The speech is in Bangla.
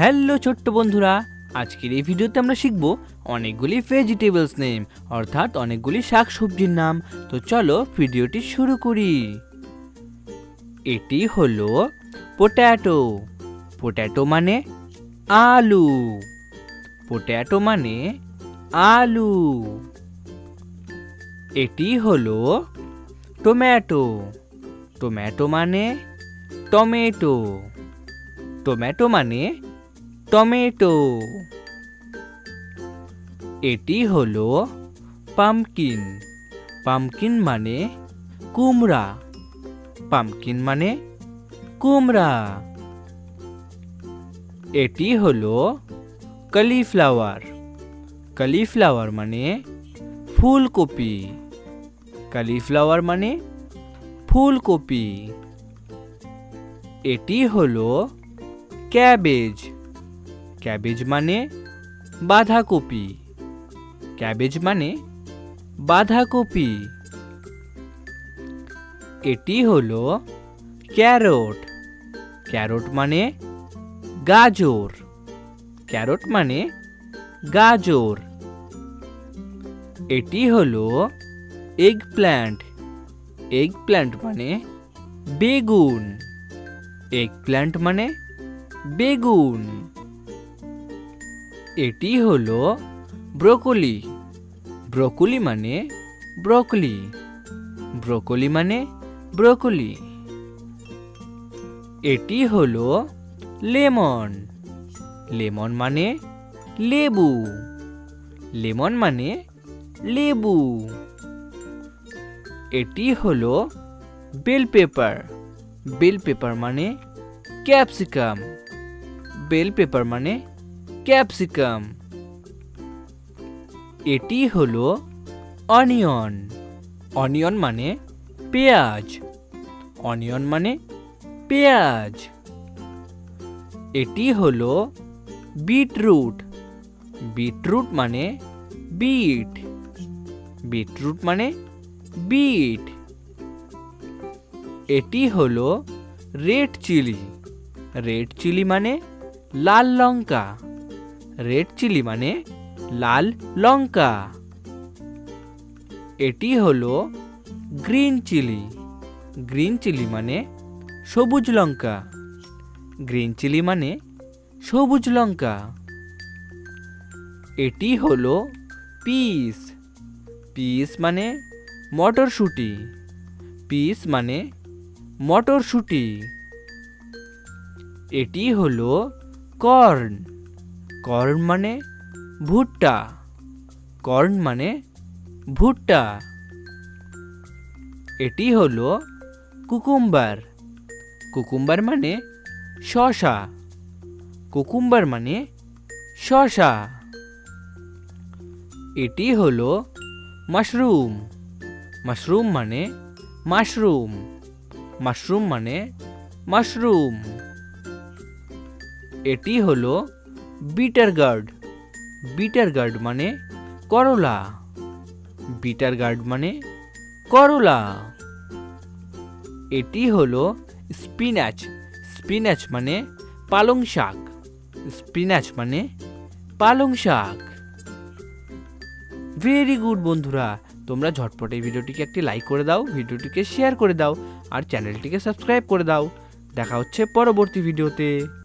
হ্যালো ছোট্ট বন্ধুরা, আজকের এই ভিডিওতে আমরা শিখব অনেকগুলি ভেজিটেবলস নেম অর্থাৎ অনেকগুলি শাক সবজির নাম। তো চলো ভিডিওটি শুরু করি। এটি হলো পোট্যাটো পোট্যাটো মানে আলু। পোট্যাটো মানে আলু। এটি হলো টমেটো টমেটো মানে টমেটো। টমেটো মানে টমেটো। এটি হলো পামকিন। পামকিন মানে কুমড়া। পামকিন মানে কুমড়া। এটি হলো কলিফ্লাওয়ার। কলিফ্লাওয়ার মানে ফুলকপি। কলিফ্লাওয়ার মানে ফুলকপি। এটি হলো ক্যাবেজ। ক্যাবেজ মানে বাঁধাকপি। ক্যাবেজ মানে বাঁধাকপি। এটি হলো ক্যারট। ক্যারট মানে গাজর। ক্যারট মানে গাজর। এটি হলো এগ প্ল্যান্ট এগ প্ল্যান্ট মানে বেগুন। এগ প্ল্যান্ট মানে বেগুন। এটি হলো ব্রোকলি। ব্রোকলি মানে ব্রোকলি। ব্রোকলি মানে ব্রোকলি। এটি হলো লেমন। লেমন মানে লেবু। লেমন মানে লেবু। এটি হলো বেল পেপার। বেল পেপার মানে ক্যাপসিকাম। বেল পেপার মানে ক্যাপসিকাম। এটি হলো অনিয়ন। অনিয়ন মানে পেঁয়াজ। অনিয়ন মানে পেঁয়াজ। এটি হলো বিটরুট। বিটরুট মানে বিট। বিটরুট মানে বিট। এটি হলো রেড চিলি। রেড চিলি মানে লাল লঙ্কা। রেড চিলি মানে লাল লঙ্কা। এটি হলো গ্রিন চিলি গ্রিন চিলি মানে সবুজ লঙ্কা। গ্রিন চিলি মানে সবুজ লঙ্কা। এটি হলো পিস পিস মানে মটরশুঁটি। পিস মানে মটরশুঁটি। এটি হলো কর্ন কর্ন মানে ভুট্টা। কর্ন মানে ভুট্টা। এটি হলো কুকুম্বার। কুকুম্বার মানে শশা। কুকুম্বার মানে শশা। এটি হলো মাশরুম। মাশরুম মানে মাশরুম। মাশরুম মানে মাশরুম। এটি হলো বিটার গার্ড বিটার গার্ড মানে করলা। বিটার গার্ড মানে করলা। এটি হলো স্পিনাচ স্পিনাচ মানে পালং শাক। স্পিনাচ মানে পালং শাক। ভেরি গুড বন্ধুরা। তোমরা ঝটপট এই ভিডিওটিকে একটি লাইক করে দাও, ভিডিওটিকে শেয়ার করে দাও, আর চ্যানেলটিকে সাবস্ক্রাইব করে দাও। দেখা হচ্ছে পরবর্তী ভিডিওতে।